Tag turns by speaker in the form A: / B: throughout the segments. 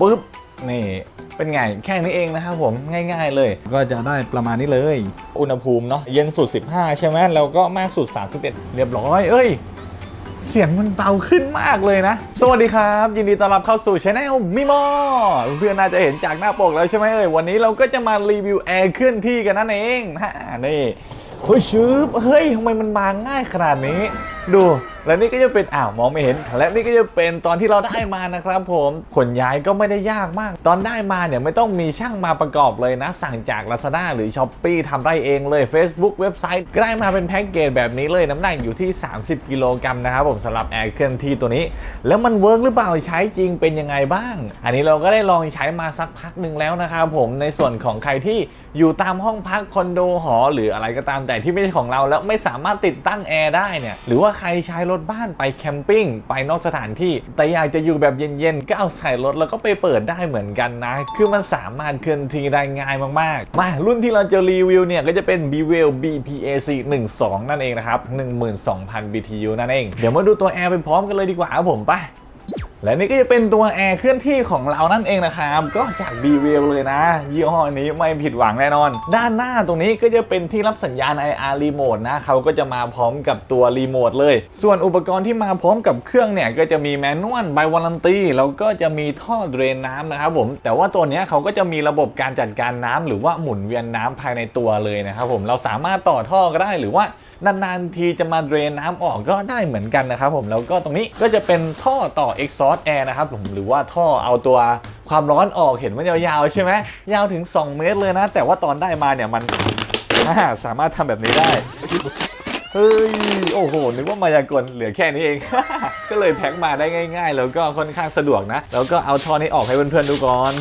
A: ปุ๊บนี่เป็นไงแค่นี้เองนะครับผมง่าย ๆ เลย ก็จะได้ประมาณนี้เลย อุณหภูมิเนาะเย็นสุด 15 ใช่ไหมแล้วก็มากสุด 31 เรียบร้อยเอ้ย เสียงมันเบาขึ้นมากเลยนะ สวัสดีครับ ยินดีต้อนรับเข้าสู่ช anel มิมอเพื่อนๆน่าจะเห็นจากหน้าปกแล้วใช่ไหมเอ่ยวันนี้เราก็จะมารีวิวแอร์เคลื่อนที่กันนั่นเองฮะนี่เฮ้ยชืบเฮ้ยทำไมมันมาง่ายขนาดนี้ ดู และนี่ก็จะเป็นอ้าวมองไม่เห็น และนี่ก็จะเป็นตอนที่เราได้มานะครับผมขนย้ายก็ไม่ได้ยากมาก ตอนได้มาเนี่ยไม่ต้องมีช่างมาประกอบเลยนะ สั่งจาก Lazada หรือ s h อ p e e ทำได้เองเลย Facebook เว็บไซต์ก็ได้มาเป็นแพ็กเกจแบบนี้เลยน้ำหนักอยู่ที่ 30 กิโลกรัมนะครับผมสำหรับแอร์เคลื่อนที่ตัวนี้ แล้วมันเวิร์กหรือเปล่าใช้จริงเป็นยังไงบ้าง อันนี้เราก็ได้ลองใช้มาสักพักหนึ่งแล้วนะครับผมในส่วนของใครที่อยู่ตามห้องพักคอนโดหอ หรืออะไรก็ตามแต่ที่ไม่ใช่ของเราแล้วไม่สามารถติดตั้งแอร์ได้เนี่ยหรือว่าใครใช้รถบ้านไปแคมปิ้งไปนอกสถานที่ แต่อยากจะอยู่แบบเย็นๆ ก็เอาใส่รถแล้วก็ไปเปิดได้เหมือนกันนะ คือมันสามารถเคลื่อนที่ได้ง่ายมากๆ มารุ่นที่เราจะรีวิวเนี่ยก็จะเป็น b w e l BPAC 12 นั่นเองนะครับ 12,000 BTU นั่นเอง เดี๋ยวมาดูตัวแอร์ไปพร้อมกันเลยดีกว่าครับผมไป และนี่ก็จะเป็นตัวแอร์เคลื่อนที่ของเรานั่นเองนะครับ ก็จาก b w e l เลยนะยี่ห้อนี้ไม่ผิดหวังแน่นอน ด้านหน้าตรงนี้ก็จะเป็นที่รับสัญญาณ IR Remote นะเขาก็จะมาพร้อมกับตัวรีโมทเลย ส่วนอุปกรณ์ที่มาพร้อมกับเครื่องเนี่ย ก็จะมีแมนนวลใบวารันตีแล้วก็จะมีท่อเดรนน้ำนะครับผม แต่ว่าตัวนี้เขาก็จะมีระบบการจัดการน้ำหรือว่าหมุนเวียนน้ำภายในตัวเลยนะครับผมเราสามารถต่อท่อก็ได้หรือว่า นานๆทีจะมาเดรนน้ำออกก็ได้เหมือนกันนะครับผมแล้วก็ตรงนี้ก็จะเป็นท่อต่อ exhaust air นะครับผมหรือว่าท่อเอาตัวความร้อนออกเห็นมันยาวๆใช่ไหมยาวถึง 2 เมตรเลยนะ แต่ว่าตอนได้มาเนี่ยมันสามารถทำแบบนี้ได้เฮ้ย โอ้โห นึกว่ามายากลเหลือแค่นี้เอง ก็เลยแพ็คมาได้ง่าย ๆ แล้วก็ค่อนข้างสะดวกนะ แล้วก็เอาท่อนี้ออกให้เพื่อนๆดูก่อน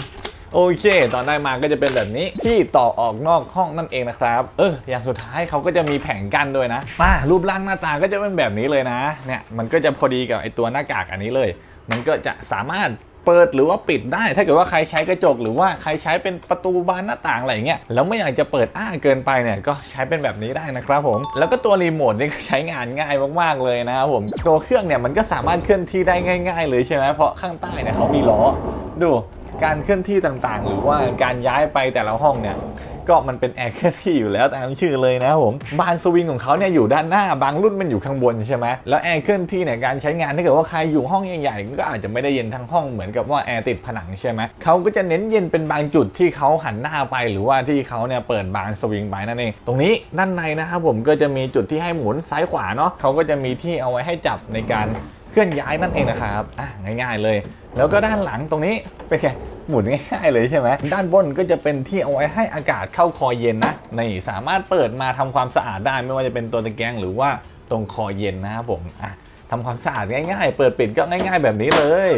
A: โอเค ตอนได้มาก็จะเป็นแบบนี้ที่ต่อออกนอกห้องนั่นเองนะครับ เออ อย่างสุดท้ายเขาก็จะมีแผงกั้นด้วยนะมารูปร่างหน้าตาก็จะเป็นแบบนี้เลยนะ เนี่ย มันก็จะพอดีกับไอตัวหน้ากากอันนี้เลย มันก็จะสามารถเปิดหรือว่าปิดได้ ถ้าเกิดว่าใครใช้กระจกหรือว่าใครใช้เป็นประตูบานหน้าต่างอะไรอย่างเงี้ยแล้วไม่อยากจะเปิดอ้าเกินไปเนี่ยก็ใช้เป็นแบบนี้ได้นะครับผม แล้วก็ตัวรีโมทนี่ก็ใช้งานง่ายมากๆเลยนะครับผมตัวเครื่องเนี่ยมันก็สามารถเคลื่อนที่ได้ง่าย ๆ เลยใช่ไหมเพราะข้างใต้เนี่ยเขามีล้อดู การเคลื่อนที่ต่างๆ หรือว่าการย้ายไปแต่ละห้องเนี่ยก็มันเป็นแอร์เคลื่อนที่อยู่แล้วตามชื่อเลยนะผมบานสวิงของเขาเนี่ยอยู่ด้านหน้าบางรุ่นมันอยู่ข้างบนใช่ไหมแล้วแอร์เคลื่อนที่เนี่ยการใช้งานถ้าเกิดว่าใครอยู่ห้องใหญ่ๆก็อาจจะไม่ได้เย็นทั้งห้องเหมือนกับว่าแอร์ติดผนังใช่ไหมเขาก็จะเน้นเย็นเป็นบางจุดที่เขาหันหน้าไปหรือว่าที่เขาเนี่ยเปิดบานสวิงไปนั่นเองตรงนี้ด้านในนะครับผมก็จะมีจุดที่ให้หมุนซ้ายขวาเนาะเขาก็จะมีที่เอาไว้ให้จับในการ เคลื่อนย้ายนั่นเองนะครับอะง่าย ๆเลย แล้วก็ด้านหลังตรงนี้เป็นไงหมุนง่ายๆเลยใช่ไหมด้านบนก็จะเป็นที่เอาไว้ให้อากาศเข้าคอเย็นนะนี่สามารถเปิดมาทำความสะอาดได้ไม่ว่าจะเป็นตัวตะแกรงหรือว่าตรงคอเย็นนะครับผมอะทำความสะอาดง่ายๆ เปิดปิดก็ง่าย ๆ แบบนี้เลย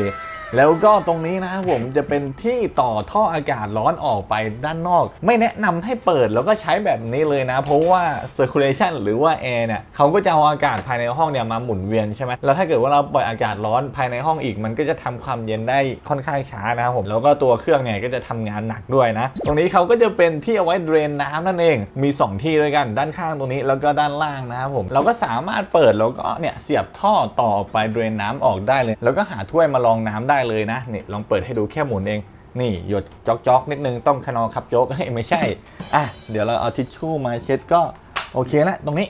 A: แล้วก็ตรงนี้นะครับผมจะเป็นที่ต่อท่ออากาศร้อนออกไปด้านนอก ไม่แนะนำให้เปิดแล้วก็ใช้แบบนี้เลยนะ เพราะว่า circulation หรือว่า air เนี่ยเขาก็จะเอาอากาศภายในห้องเนี่ยมาหมุนเวียนใช่ไหมแล้วถ้าเกิดว่าเราปล่อยอากาศร้อนภายในห้องอีก มันก็จะทำความเย็นได้ค่อนข้างช้านะครับผมแล้วก็ตัวเครื่องเนี่ยก็จะทำงานหนักด้วยนะ ตรงนี้เขาก็จะเป็นที่เอาไว้เดรนน้ำนั่นเอง มี 2 ที่ด้วยกันด้านข้างตรงนี้แล้วก็ด้านล่างนะครับผมเราก็สามารถเปิดแล้วก็เนี่ยเสียบท่อต่อไปเดรนน้ำออกได้เลย แล้วก็หาถ้วยมารองน้ำได้เลยนะนี่ลองเปิดให้ดูแค่หมุนเอง นี่หยดจอกจอกๆนิดนึงต้องขนอขับโจ๊กไม่ใช่อะเดี๋ยวเราเอาทิชชู่มาเช็ดก็โอเคละตรงนี้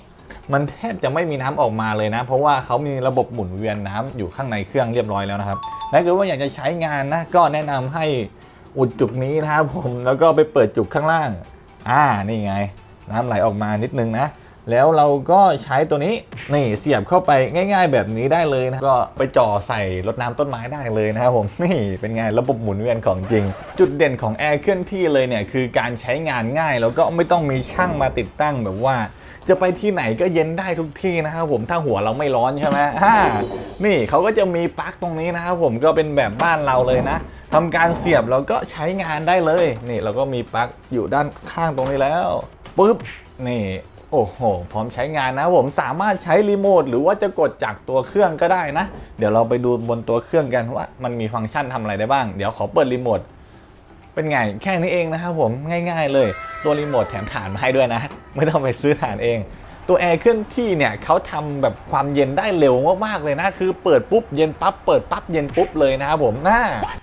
A: มันแทบจะไม่มีน้ำออกมาเลยนะ เพราะว่าเขามีระบบหมุนเวียนน้ำอยู่ข้างในเครื่องเรียบร้อยแล้วนะครับถ้าเกิดว่าอยากจะใช้งานนะก็แนะนำให้อุดจุกนี้นะครับผมแล้วก็ไปเปิดจุกข้างล่าง อ่านี่ไง น้ำไหลออกมานิดนึงนะ แล้วเราก็ใช้ตัวนี้นี่เสียบเข้าไปง่าย ๆ แบบนี้ได้เลยนะก็ไปจ่อใส่รดน้ำต้นไม้ได้เลยนะครับผมนี่เป็นไงระบบหมุนเวียนของจริง จุดเด่นของแอร์เคลื่อนที่เลยเนี่ยคือการใช้งานง่ายแล้วก็ไม่ต้องมีช่างมาติดตั้งแบบว่า จะไปที่ไหนก็เย็นได้ทุกที่นะครับผมถ้าหัวเราไม่ร้อนใช่ไหมฮ่านี่เขาก็จะมีปลั๊กตรงนี้นะครับผมก็เป็นแบบบ้านเราเลยนะทำการเสียบแล้วก็ใช้งานได้เลย นี่เราก็มีปลั๊กอยู่ด้านข้างตรงนี้แล้วปุ๊บนี่ โอ้โห พร้อมใช้งานนะผมสามารถใช้รีโมทหรือว่าจะกดจากตัวเครื่องก็ได้นะ เดี๋ยวเราไปดูบนตัวเครื่องกันว่ามันมีฟังก์ชันทำอะไรได้บ้าง เดี๋ยวขอเปิดรีโมทเป็นไงแค่นี้เองนะครับผมง่าย ๆ เลย ตัวรีโมทแถมฐานมาให้ด้วยนะ ไม่ต้องไปซื้อฐานเอง ตัวแอร์เคลื่อนที่เนี่ยเขาทำแบบความเย็นได้เร็วมากๆเลยนะ คือเปิดปุ๊บเย็นปั๊บเปิดปั๊บเย็นปุ๊บเลยนะครับผมน่า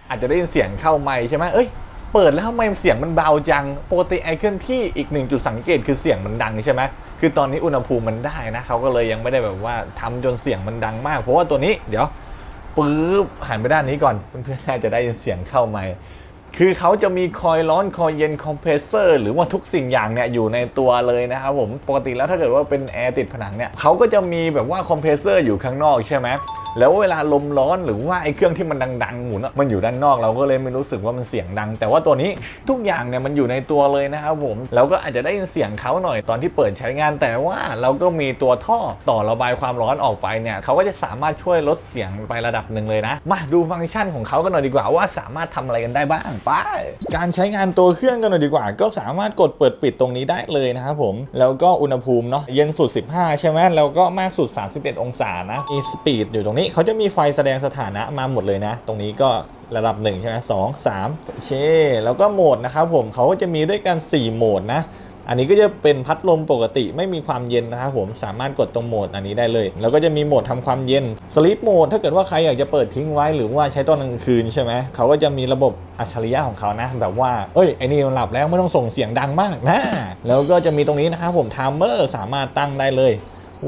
A: อาจจะได้ยินเสียงเข้าไมค์ใช่ไหมเอ้ย เปิดแล้วทำไมเสียงมันเบาจังปกติไอเคลื่อนที่อีกหนึ่งจุดสังเกตคือเสียงมันดังใช่ไหมคือตอนนี้อุณหภูมิมันได้นะเขาก็เลยยังไม่ได้แบบว่าทำจนเสียงมันดังมาก เพราะว่าตัวนี้เดี๋ยวปึ๊บหันไปด้านนี้ก่อนเพื่อนๆน่าจะได้ยินเสียงเข้าไมคือเขาจะมีคอยร้อนคอยเย็นคอมเพรสเซอร์หรือว่าทุกสิ่งอย่างเนี่ยอยู่ในตัวเลยนะครับผมปกติแล้วถ้าเกิดว่าเป็นแอร์ติดผนังเนี่ยเขาก็จะมีแบบว่าคอมเพรสเซอร์อยู่ข้างนอกใช่ไหม แล้วเวลาลมร้อนหรือว่าไอ้เครื่องที่มันดังๆหมุนมันอยู่ด้านนอกเราก็เลยไม่รู้สึกว่ามันเสียงดัง แต่ว่าตัวนี้ทุกอย่างเนี่ยมันอยู่ในตัวเลยนะครับผมเราก็อาจจะได้ยินเสียงเขาหน่อยตอนที่เปิดใช้งาน แต่ว่าเราก็มีตัวท่อต่อระบายความร้อนออกไปเนี่ยเขาก็จะสามารถช่วยลดเสียงไประดับหนึ่งเลยนะ มาดูฟังก์ชันของเขากันหน่อยดีกว่าว่าสามารถทำอะไรกันได้บ้างไปการใช้งานตัวเครื่องกันหน่อยดีกว่า ก็สามารถกดเปิดปิดตรงนี้ได้เลยนะครับผมแล้วก็อุณหภูมิเนาะเย็นสุด 15 ใช่ไหมแล้วก็มากสุด 31 องศานะมีสปีดอยู่ตรงนี้เขาจะมีไฟแสดงสถานะมาหมดเลยนะ ตรงนี้ก็ระดับ1ใช่ไหมสองสามโอเค แล้วก็โหมดนะครับผมเขาก็จะมีด้วยกัน 4 โหมดนะ อันนี้ก็จะเป็นพัดลมปกติไม่มีความเย็นนะครับผมสามารถกดตรงโหมดอันนี้ได้เลย แล้วก็จะมีโหมดทำความเย็นสลิปโหมดถ้าเกิดว่าใครอยากจะเปิดทิ้งไว้หรือว่าใช้ตอนกลางคืนใช่ไหมเขาก็จะมีระบบอัจฉริยะของเขานะแบบว่าเอ้ยไอ้นี่มันหลับแล้วไม่ต้องส่งเสียงดังมากนะแล้วก็จะมีตรงนี้นะครับผมไทม์เมอร์สามารถตั้งได้เลย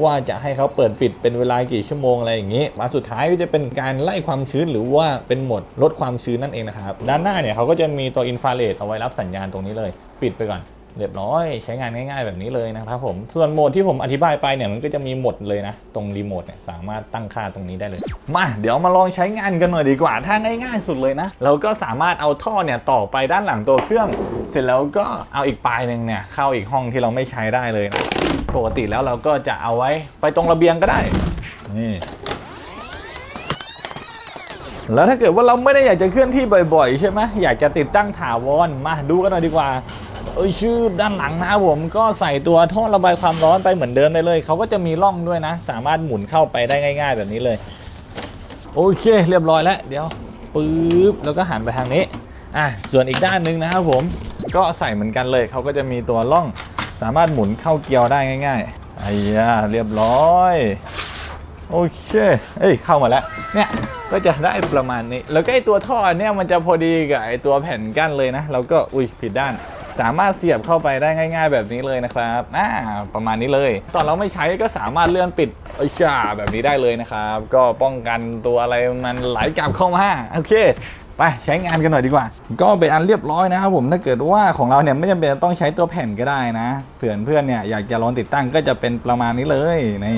A: ว่าจะให้เขาเปิดปิดเป็นเวลากี่ชั่วโมงอะไรอย่างนี้ มาสุดท้ายก็จะเป็นการไล่ความชื้นหรือว่าเป็นโหมดลดความชื้นนั่นเองนะครับ ด้านหน้าเนี่ยเขาก็จะมีตัวอินฟราเรดเอาไว้รับสัญญาณตรงนี้เลย ปิดไปก่อนเรียบร้อยใช้งานง่ายๆแบบนี้เลยนะครับผม ส่วนโหมดที่ผมอธิบายไปเนี่ยมันก็จะมีหมดเลยนะ ตรงรีโมทเนี่ยสามารถตั้งค่าตรงนี้ได้เลย มาเดี๋ยวมาลองใช้งานกันหน่อยดีกว่า ถ้าง่ายๆสุดเลยนะ เราก็สามารถเอาท่อเนี่ยต่อไปด้านหลังตัวเครื่อง เสร็จแล้วก็เอาอีกปลายหนึ่งเนี่ยเข้าอีกห้องที่เราไม่ใช้ได้เลยนะ ปกติแล้วเราก็จะเอาไว้ไปตรงระเบียงก็ได้นี่แล้วถ้าเกิดว่าเราไม่ได้อยากจะเคลื่อนที่บ่อยๆ ใช่ไหมอยากจะติดตั้งถาวรมาดูกันหน่อยดีกว่าเอ้ยชื่อด้านหลังนะผมก็ใส่ตัวท่อระบายความร้อนไปเหมือนเดิมได้เลย เขาก็จะมีร่องด้วยนะ สามารถหมุนเข้าไปได้ง่ายๆ แบบนี้เลย โอเค เรียบร้อยแล้ว เดี๋ยวปึ๊บแล้วก็หันไปทางนี้อะส่วนอีกด้านหนึ่งนะครับผมก็ใส่เหมือนกันเลย เขาก็จะมีตัวร่อง สามารถหมุนเข้าเกียร์ได้ง่ายๆไอ้ยาเรียบร้อยโอเคเอ้ยเข้ามาแล้วเนี่ยก็จะได้ประมาณนี้ แล้วก็ไอตัวท่อเนี่ยมันจะพอดีกับไอตัวแผ่นกั้นเลยนะแล้วก็อุ้ยผิดด้านสามารถเสียบเข้าไปได้ง่าย ๆ แบบนี้เลยนะครับอ่าประมาณนี้เลย ตอนเราไม่ใช้ก็สามารถเลื่อนปิดไอ้ชาแบบนี้ได้เลยนะครับ ก็ป้องกันตัวอะไรมันไหลกลับเข้ามา โอเค ไปใช้งานกันหน่อยดีกว่า ก็เป็นอันเรียบร้อยนะครับผมถ้าเกิดว่าของเราเนี่ยไม่จำเป็นต้องใช้ตัวแผ่นก็ได้นะ เผื่อเพื่อนเนี่ยอยากจะลองติดตั้งก็จะเป็นประมาณนี้เลยนี่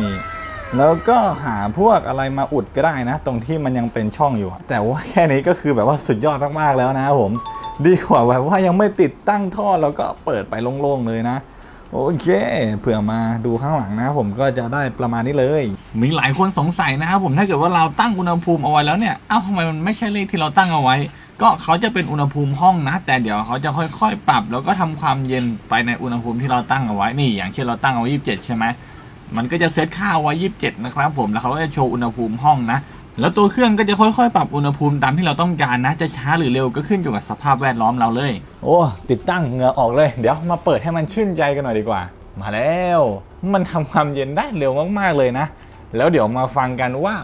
A: แล้วก็หาพวกอะไรมาอุดก็ได้นะ ตรงที่มันยังเป็นช่องอยู่ แต่ว่าแค่นี้ก็คือแบบว่าสุดยอดมากๆแล้วนะครับผม ดีกว่าแบบว่ายังไม่ติดตั้งท่อแล้วก็เปิดไปโล่งๆเลยนะ โอเค เผื่อมาดูข้างหลังนะผมก็จะได้ประมาณนี้เลย มีหลายคนสงสัยนะครับผมถ้าเกิดว่าเราตั้งอุณหภูมิเอาไว้แล้วเนี่ย เอ้าทำไมมันไม่ใช่เลขที่เราตั้งเอาไว้ ก็เขาจะเป็นอุณหภูมิห้องนะ แต่เดี๋ยวเขาจะค่อยๆ ปรับ แล้วก็ทำความเย็นไปในอุณหภูมิที่เราตั้งเอาไว้ นี่ อย่างเช่นเราตั้งเอาไว้ 27 ใช่ไหมมันก็จะเซตค่าเอาไว้ 27 นะครับผม แล้วเขาก็จะโชว์อุณหภูมิห้องนะ แล้วตัวเครื่องก็จะค่อยๆ ปรับอุณหภูมิตามที่เราต้องการนะ จะช้าหรือเร็วก็ขึ้นอยู่กับสภาพแวดล้อมเราเลย โอ้ติดตั้งเหงื่อออกเลย เดี๋ยวมาเปิดให้มันชื่นใจกันหน่อยดีกว่า มาแล้ว มันทำความเย็นได้เร็วมากๆเลยนะ แล้วเดี๋ยวมาฟังกันว่า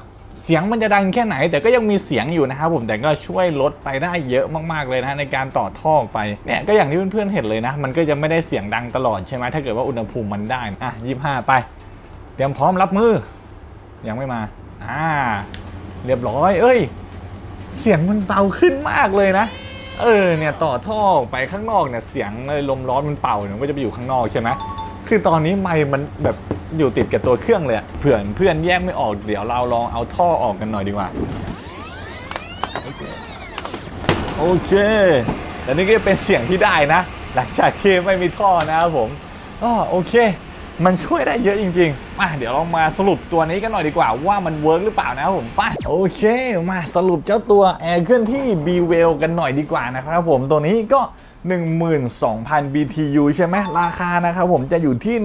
A: เสียงมันจะดังแค่ไหน แต่ก็ยังมีเสียงอยู่นะครับผมแต่ก็ช่วยลดไปได้เยอะมากๆเลยนะในการต่อท่อไปเนี่ยก็อย่างที่เพื่อนๆเห็นเลยนะ มันก็จะไม่ได้เสียงดังตลอดใช่ไหมถ้าเกิดว่าอุณหภูมิมันได้อะยี่ห้าไป เตรียมพร้อมรับมือ ยังไม่มาอ่า เรียบร้อย เอ้ย เสียงมันเบาขึ้นมากเลยนะ เออ เนี่ยต่อท่อออกไปข้างนอกเนี่ยเสียงเลยลมร้อนมันเป่าเนี่ยก็จะไปอยู่ข้างนอกใช่ไหมคือตอนนี้ไมค์มันแบบอยู่ติดกับตัวเครื่องเลยเผื่อนเพื่อนแยกไม่ออกเดี๋ยวเราลองเอาท่อออกกันหน่อยดีกว่าโอเคโอเคแต่นี่ก็จะเป็นเสียงที่ได้นะ หลังจากที่ไม่มีท่อนะครับผมก็โอเค มันช่วยได้เยอะจริงๆมาเดี๋ยวเรามาสรุปตัวนี้กันหน่อยดีกว่าว่ามันเวิร์กหรือเปล่านะครับผมไปโอเค มาสรุปเจ้าตัวแอร์เคลื่อนที่ b w e l กันหน่อยดีกว่านะครับผมตัวนี้ก็ 12,000 BTU ใช่ไหมราคานะครับผมจะอยู่ที่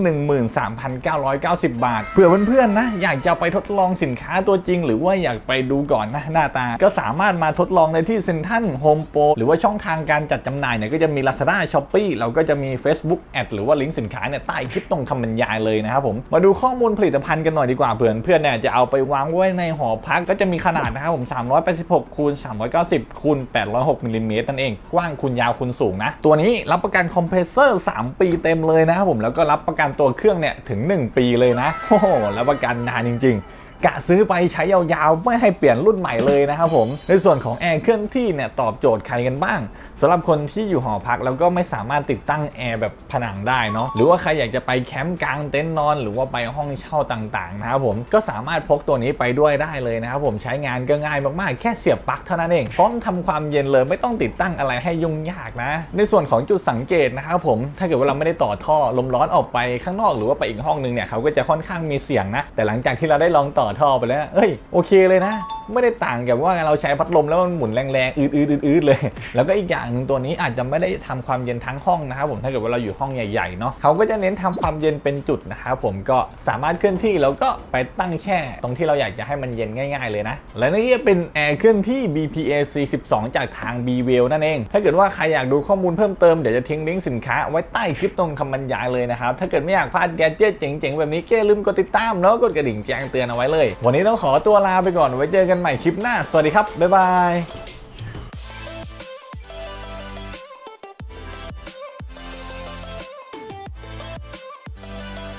A: 13,990 บาท เผื่อเพื่อนๆนะ อยากจะไปทดลองสินค้าตัวจริง หรือว่าอยากไปดูก่อนนะหน้าตา ก็สามารถมาทดลองในที่เซ็นทรัลโฮมโปรหรือว่าช่องทางการจัดจำหน่ายเนี่ยก็จะมี Lazada Shopee เราก็จะมี Facebook แอดหรือว่าลิงก์สินค้าเนี่ยใต้คลิปตรงคำบรรยายเลยนะครับผมมาดูข้อมูลผลิตภัณฑ์กันหน่อยดีกว่าเพื่อเพื่อนเนี่ยจะเอาไปวางไว้ในหอพักก็จะมีขนาดนะครับผม386คูณ390คูณ806มิลลิเมตรนั่นเองกว้างคูณยาวคูณสูงนะตัวนี้รับประกันคอมเพรสเซอร์ 3 ปีเต็มเลยนะครับผมแล้วก็รับประกันตัวเครื่องเนี่ยถึง 1 ปีเลยนะโอ้โหรับประกันนานจริง ๆ กะซื้อไปใช้ยาวๆ ไม่ให้เปลี่ยนรุ่นใหม่เลยนะครับผม ในส่วนของแอร์เคลื่อนที่เนี่ยตอบโจทย์ใครกันบ้างสำหรับคนที่อยู่หอพักแล้วก็ไม่สามารถติดตั้งแอร์แบบผนังได้เนาะหรือว่าใครอยากจะไปแคมป์กลางเต็นท์นอน หรือว่าไปห้องเช่าต่างๆนะครับผมก็สามารถพกตัวนี้ไปด้วยได้เลยนะครับผมใช้งานก็ง่ายมากๆ แค่เสียบปลั๊กเท่านั้นเองพร้อมทำความเย็นเลยไม่ต้องติดตั้งอะไรให้ยุ่งยากนะ ในส่วนของจุดสังเกตนะครับผมถ้าเกิดว่าเราไม่ได้ต่อท่อลมร้อนออกไปข้างนอกหรือว่าไปอีกห้องนึงเนี่ยเขาก็จะค่อนข้างมีเสียงนะแต่หลังจากที่เราได้ลองต่อท่อไปแล้ว เอ้ยโอเคเลยนะ ไม่ได้ต่างกับว่าเราใช้พัดลมแล้วมันหมุนแรงๆ อืดๆๆเลย แล้วก็อีกอย่างหนึ่งตัวนี้อาจจะไม่ได้ทำความเย็นทั้งห้องนะครับผมถ้าเกิดว่าเราอยู่ห้องใหญ่ๆเนาะเขาก็จะเน้นทำความเย็นเป็นจุดนะครับผมก็สามารถเคลื่อนที่แล้วก็ไปตั้งแช่ ตรงที่เราอยากจะให้มันเย็นง่าย ๆเลยนะ และนี่ก็เป็นแอร์เคลื่อนที่ BPA C12 จากทาง b w e l นั่นเอง ถ้าเกิดว่าใครอยากดูข้อมูลเพิ่มเติมเดี๋ยวจะทิ้งลิงก์สินค้าไว้ใต้คลิปตรงคำบรรยายเลยนะครับถ้าเกิดไม่อยากพลาดแกเจิตเจ๋งๆแบบนี้ก็อย่ลืมกดติดตามแล้วกดกระดิ่งแจ้งเตือนเอาไว้เลย วันนี้ต้องขอตัวลาไปก่อนไว้เจอกันใหม่คลิปหน้า สวัสดีครับ บ๊ายบาย